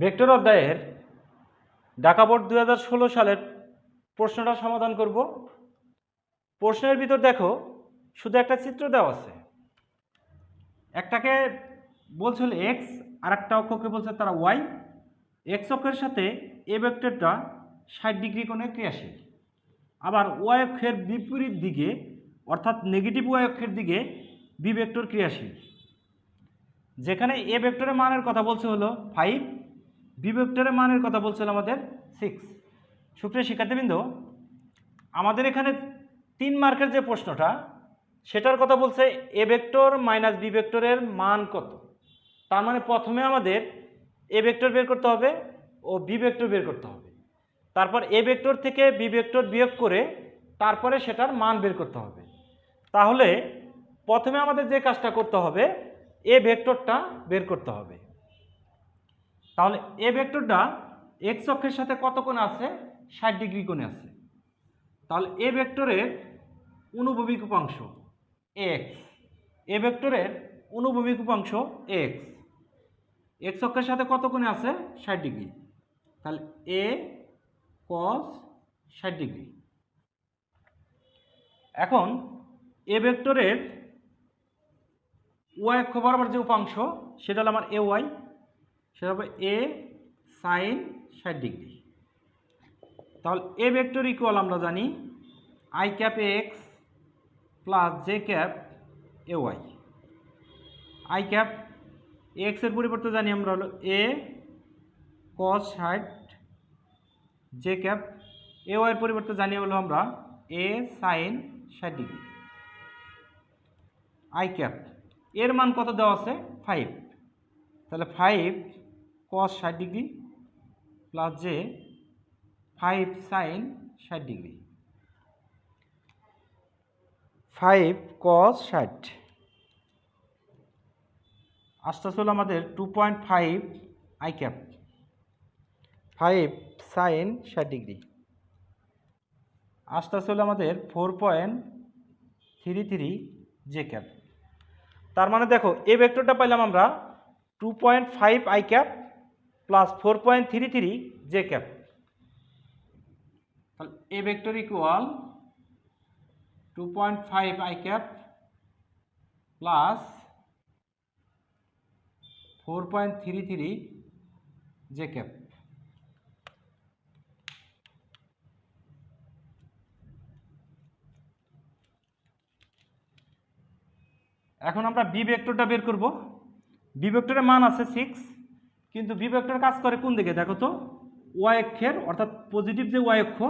Vector অধ্যায়ের Dhaka board দুই সালের প্রশ্নটা সমাধান করব। প্রশ্নের ভিতর দেখো, শুধু একটা চিত্র দেওয়া আছে। একটাকে বলছিল এক্স আর একটা অক্ষকে বলছে তারা ওয়াই এক্স অক্ষের সাথে এ ভেক্টরটা ষাট ডিগ্রি কোণে ক্রিয়াশীল। আবার ওয়াই অক্ষের বিপরীত দিকে, অর্থাৎ নেগেটিভ ওয়াই অক্ষের দিকে বি ভেক্টর ক্রিয়াশীল। যেখানে এ ভেক্টরের মানের কথা বলছে হলো ফাইভ বি ভেক্টরের মানের কথা বলছিল আমাদের সিক্স সুপ্রিয় শিক্ষার্থীবৃন্দ, আমাদের এখানে তিন মার্কের যে প্রশ্নটা, সেটার কথা বলছে এ ভেক্টর মাইনাস বি ভেক্টরের মান কত? তার মানে প্রথমে আমাদের এ ভেক্টর বের করতে হবে ও বি ভেক্টর বের করতে হবে। তারপর এ ভেক্টর থেকে বি ভেক্টর বিয়োগ করে তারপরে সেটার মান বের করতে হবে। তাহলে প্রথমে আমাদের যে কাজটা করতে হবে এ ভেক্টরটা বের করতে হবে। তাহলে এ ভেক্টরটা এক্স অক্ষের সাথে কত কোণে আছে? ষাট ডিগ্রি কোণে আছে। তাহলে এ ভেক্টরের অনুভূমিক উপাংশ এক্স এ ভেক্টরের অনুভূমিক উপাংশ এক্স এক্স অক্ষের সাথে কত কোণে আছে? ষাট ডিগ্রি। তাহলে এ কস ষাট ডিগ্রি। এখন এ ভেক্টরের ওয়াই অক্ষ বরাবর যে উপাংশ, সেটা হলো আমার এ ওয়াই সেটা হবে এ সাইন ষাট ডিগ্রি। তাহলে এ ভেক্টর ইকুয়াল আমরা জানি I cap X plus J cap A Y I cap এক্সের পরিবর্তে জানি আমরা হলো এ কস ষাট জে ক্যাপ এ ওয়াইয়ের পরিবর্তে জানি হলো আমরা এ সাইন ষাট ডিগ্রি। আই ক্যাপ এর মান কত দেওয়া আছে? ফাইভ তাহলে ফাইভ কস ষাট degree plus J five sine ষাট ডিগ্রি। ফাইভ কস ষাট। আসতে হলো আমাদের two point five I cap five sine ষাট ডিগ্রি। আসতে হলো আমাদের four point three three J cap তার মানে দেখো এ ভেক্টরটা পাইলাম আমরা two point five I cap plus four point three three J cap তাহলে A vector equal two point five I cap plus four point three three J cap এখন আমরা B ভেক্টরটা বের করব। বি ভেক্টরের মান আছে সিক্স কিন্তু বি ভেক্টর কাজ করে কোন দিকে? দেখো তো ওয়াই অক্ষের, অর্থাৎ পজিটিভ যে ওয়াই অক্ষ,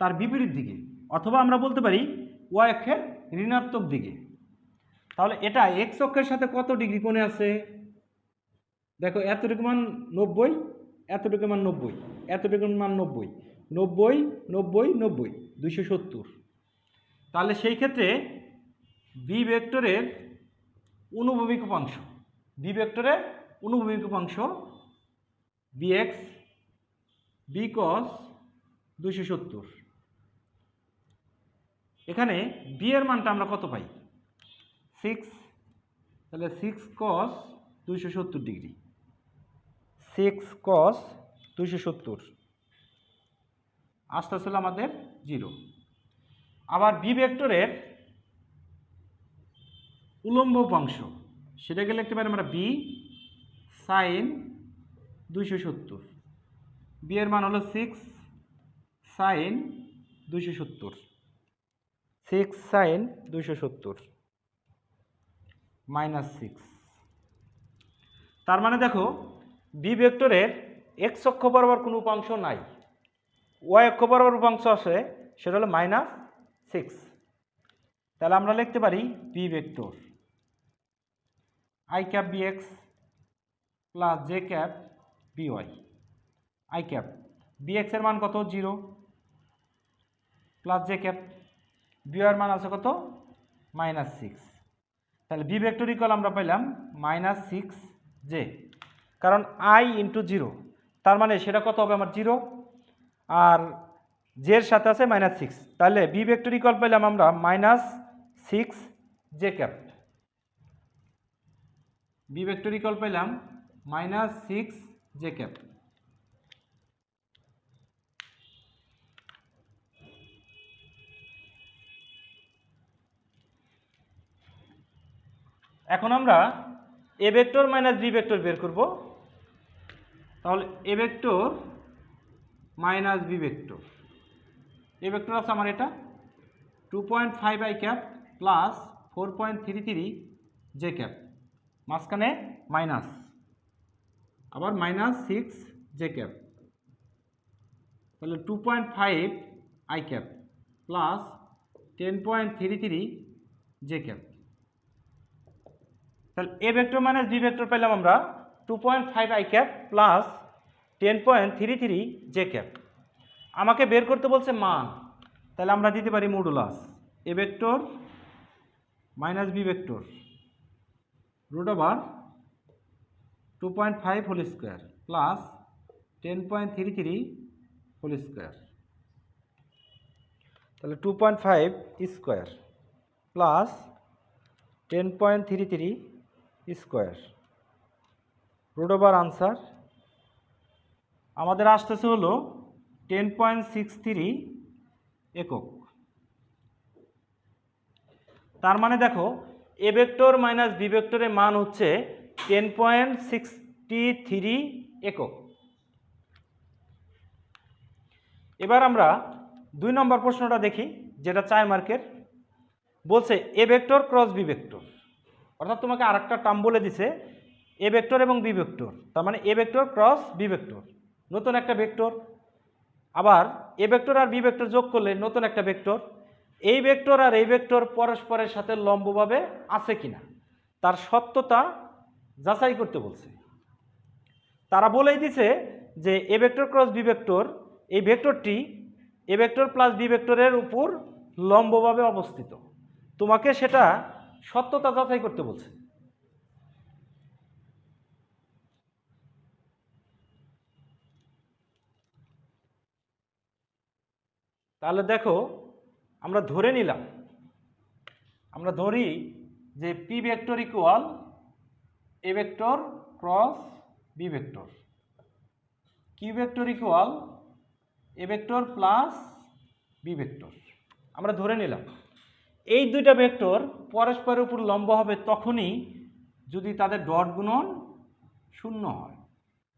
তার বিপরীত দিকে। অথবা আমরা বলতে পারি ওয়াই অক্ষের ঋণাত্মক দিকে। তাহলে এটা এক্স অক্ষের সাথে কত ডিগ্রি কোণে আছে? দেখো, এতটুকু মান নব্বই, এতটুকু মান নব্বই, এতটুকু মান নব্বই নব্বই নব্বই নব্বই, দুইশো সত্তর। তাহলে সেই ক্ষেত্রে বি ভেক্টরের অনুভূমিক উপাংশ বি ভেক্টরের অনুভূমিক উপাংশ বি এক্স বি কস দুইশো সত্তর। এখানে বি এর মানটা আমরা কত পাই? সিক্স তাহলে সিক্স কস দুইশো সত্তর ডিগ্রি। সিক্স কস দুইশো সত্তর। আসতে আসলে আমাদের জিরো আবার বি ভেক্টরের উলম্ব উপাংশ সেটাকে লিখতে পারি আমরা বি সাইন দুইশো সত্তর। বি এর মান হলো সিক্স সাইন দুইশো সত্তর। সিক্স সাইন দুইশো সত্তর। মাইনাস সিক্স তার মানে দেখো বি ভেক্টরের এক্স অক্ষ বরাবর কোনো উপাংশ নাই। ওয়াই অক্ষ বরাবর উপাংশ আছে, সেটা হলো মাইনাস সিক্স তাহলে আমরা লিখতে পারি B vector. I cap B X plus J cap B Y I cap B এক্সের মান কত? Zero plus J cap B ওয়াইয়ের মান আছে কত? মাইনাস সিক্স তাহলে বি ভেক্টর ইকুয়াল আমরা পাইলাম মাইনাস সিক্স জে কারণ আই ইন্টু জিরো তার মানে সেটা কত হবে আমার জিরো আর জের সাথে আছে মাইনাস সিক্স তাহলে বি ভেক্টর ইকুয়াল পাইলাম আমরা minus six J cap B vector equal পাইলাম মাইনাস সিক্স জে ক্যাপ এখন আমরা A vector minus B vector বের করব। তাহলে A vector minus B vector A vector আছে আমার এটা। Two point five I cap plus four point three three J cap মাঝখানে মাইনাস আবার মাইনাস সিক্স জে ক্যাপ তাহলে two point five I cap plus ten point three three J cap তাহলে A vector minus B vector পেলাম আমরা two point five I cap plus ten point three three J cap আমাকে বের করতে বলছে মান। তাহলে আমরা দিতে পারি modulus A vector minus B vector root over two point five whole square plus ten point three three whole square তাহলে two point five square plus ten point three three square root over answer আমাদের আসতেছে হলো ten point six three একক। তার মানে দেখো A vector minus B ভেক্টরের মান হচ্ছে টেন পয়েন্ট সিক্সটি থ্রি একক। এবার আমরা দুই নম্বর প্রশ্নটা দেখি, যেটা চার মার্কের। বলছে, A vector cross B vector. অর্থাৎ তোমাকে আরেকটা টার্ম বলে দিছে, এ ভেক্টর এবং বি ভেক্টর। তার মানে A vector cross B vector. নতুন একটা ভেক্টর। আবার এ ভেক্টর আর বি ভেক্টর যোগ করলে নতুন একটা ভেক্টর। এই ভেক্টর আর এই ভেক্টর পরস্পরের সাথে লম্বভাবে আছে কিনা? তার সত্যতা যাচাই করতে বলছে। তারা বলেই দিছে যে A vector cross B vector, এই ভেক্টরটি এ ভেক্টর প্লাস বি ভেক্টরের উপর লম্বভাবে অবস্থিত। তোমাকে সেটা সত্যতা যাচাই করতে বলছে। তাহলে দেখো, আমরা ধরে নিলাম, আমরা ধরি যে P vector equal A vector cross B vector Q vector equal A vector plus B vector আমরা ধরে নিলাম, এই দুইটা ভেক্টর পরস্পরের উপর লম্ব হবে তখনই যদি তাদের ডট গুণন শূন্য হয়।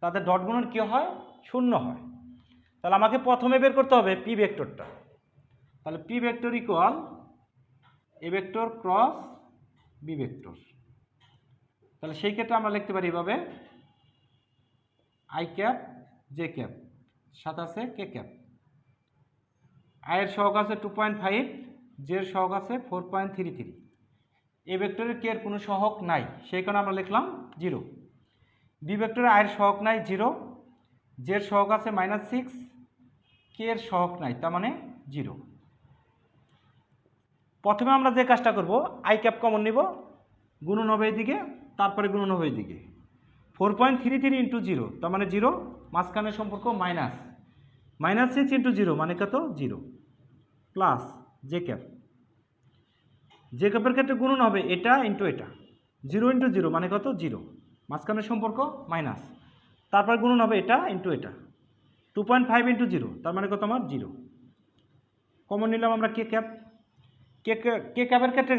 তাদের ডট গুণন কী হয়? শূন্য হয়। তাহলে আমাকে প্রথমে বের করতে হবে পি ভেক্টরটা তাহলে P vector equal A vector cross B vector তাহলে সেই ক্ষেত্রে আমরা লিখতে পারি এভাবে। আই ক্যাপ জে ক্যাপ সাথে আছে কে ক্যাপ। আয়ের সহগ আছে টু পয়েন্ট ফাইভ জের সহগ আছে four point three three A ভেক্টরের কে এর কোনো সহগ নাই, সেই কারণে আমরা লিখলাম জিরো বি ভেক্টরের আয়ের সহগ নাই জিরো জের সহগ আছে মাইনাস সিক্স কে এর সহগ নাই, তার মানে জিরো প্রথমে আমরা যে কাজটা করব আই ক্যাপ কমন নিব, গুণন হবে এদিকে। তারপরে গুণন হবে এদিকে four point three three into zero তার মানে জিরো মাঝখানের সম্পর্ক minus minus six into zero মানে কত? Zero plus J cap J ক্যাপের ক্ষেত্রে গুণন হবে এটা ইন্টু এটা। জিরো ইন্টু জিরো মানে কত? জিরো মাঝখানের সম্পর্ক মাইনাস তারপর গুণন হবে এটা ইন্টু এটা। Two point five into zero তার মানে কত আমার? জিরো কমন নিলাম আমরা কে ক্যাপ কে কে ক্যাপের ক্ষেত্রে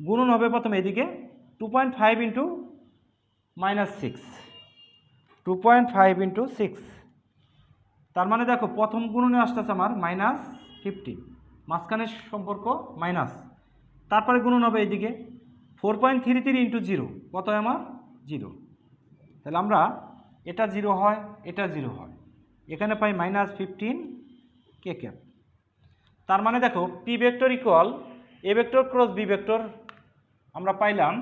গুণন হবে প্রথমে এদিকে। Two point five into minus six two point five into six তার মানে দেখো, প্রথম গুণনে আসতেছে আমার মাইনাস ফিফটিন মাঝখানের সম্পর্ক মাইনাস তারপরে গুণন হবে এইদিকে। Four point three three into zero কত আমার? জিরো তাহলে আমরা এটা জিরো হয়, এটা জিরো হয়। এখানে পাই মাইনাস ফিফটিন কে ক্যাপ তার মানে দেখো P vector equal A vector cross B vector আমরা পাইলাম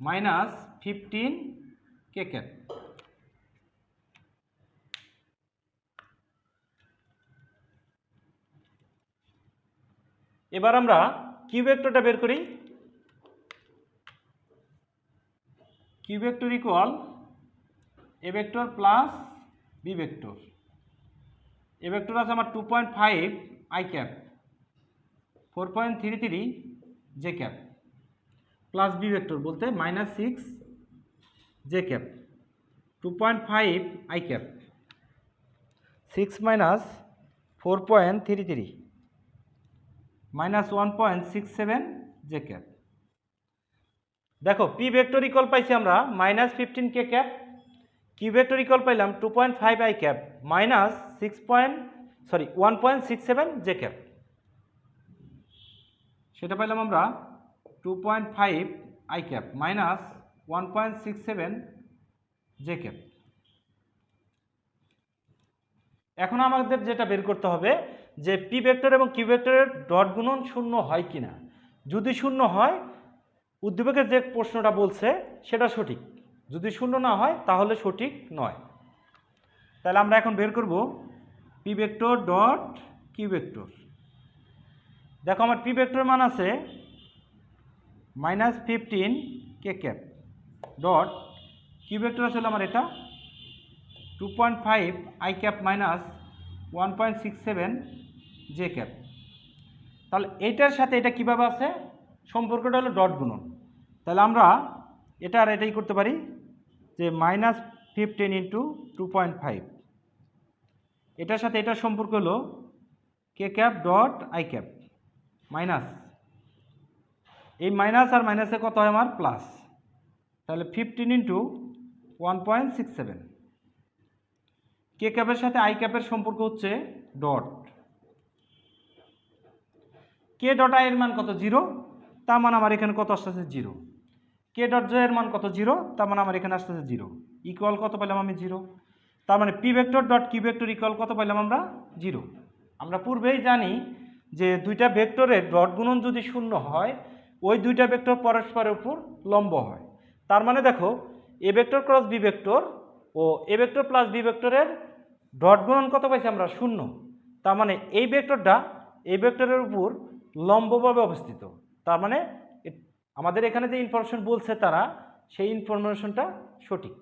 মাইনাস ফিফটিন কে ক্যাপ এবার আমরা কিউ ভেক্টরটা বের করি। Q vector equal A vector plus B vector. A vector আছে আমার two point five I cap four point three three J cap plus B vector বলতে minus six J cap two point five I cap six minus four point three three minus one point six seven J cap দেখো P vector equal পাইছি আমরা minus fifteen K cap Q vector equal পাইলাম two point five I cap minus six point sorry one point six seven J cap সেটা পাইলাম আমরা two point five I cap minus one point six seven J cap এখন আমাদের যেটা বের করতে হবে যে পি ভেক্টর এবং কিউ ভেক্টরের ডট গুণন শূন্য হয় কিনা। যদি শূন্য হয়, উদ্দীপকের যে প্রশ্নটা বলছে, সেটা সঠিক। যদি শূন্য না হয়, তাহলে সঠিক নয়। তাহলে আমরা এখন বের করব P vector dot Q vector দেখো আমার পি ভেক্টর মান আছে minus fifteen K cap dot Q vector আসলে আমার এটা। Two point five I cap minus one point six seven J cap. তাহলে এইটার সাথে এটা কীভাবে আছে? সম্পর্কটা হলো ডট গুণন। তাহলে আমরা এটা আর এটাই করতে পারি যে minus fifteen into two point five. এটার সাথে এটার সম্পর্ক হলো K cap dot I cap minus এই মাইনাস আর মাইনাসে কত হয় আমার? প্লাস তাহলে fifteen into one point six seven K ক্যাপের সাথে আই ক্যাপের সম্পর্ক হচ্ছে ডট কে ডট আই এর মান কত? জিরো তার মানে আমার এখানে কত আসতেছে? জিরো কে ডট জে এর মান কত? জিরো তার মানে আমার এখানে আসতেছে জিরো ইকুয়াল কত পেলাম আমি? জিরো তার মানে P vector dot Q vector equal কত পেলাম আমরা? জিরো আমরা পূর্বেই জানি যে দুইটা ভেক্টরের ডট গুণন যদি শূন্য হয় ওই দুইটা ভেক্টর পরস্পরের উপর লম্ব হয়। তার মানে দেখো A vector cross B vector O A vector plus B ভেক্টরের ডট গুণন কত পাইছি আমরা? শূন্য। তার মানে এই ভেক্টরটা এই ভেক্টরের উপর লম্বভাবে অবস্থিত। তার মানে আমাদের এখানে যে ইনফরমেশন বলছে তারা, সেই ইনফরমেশনটা সঠিক।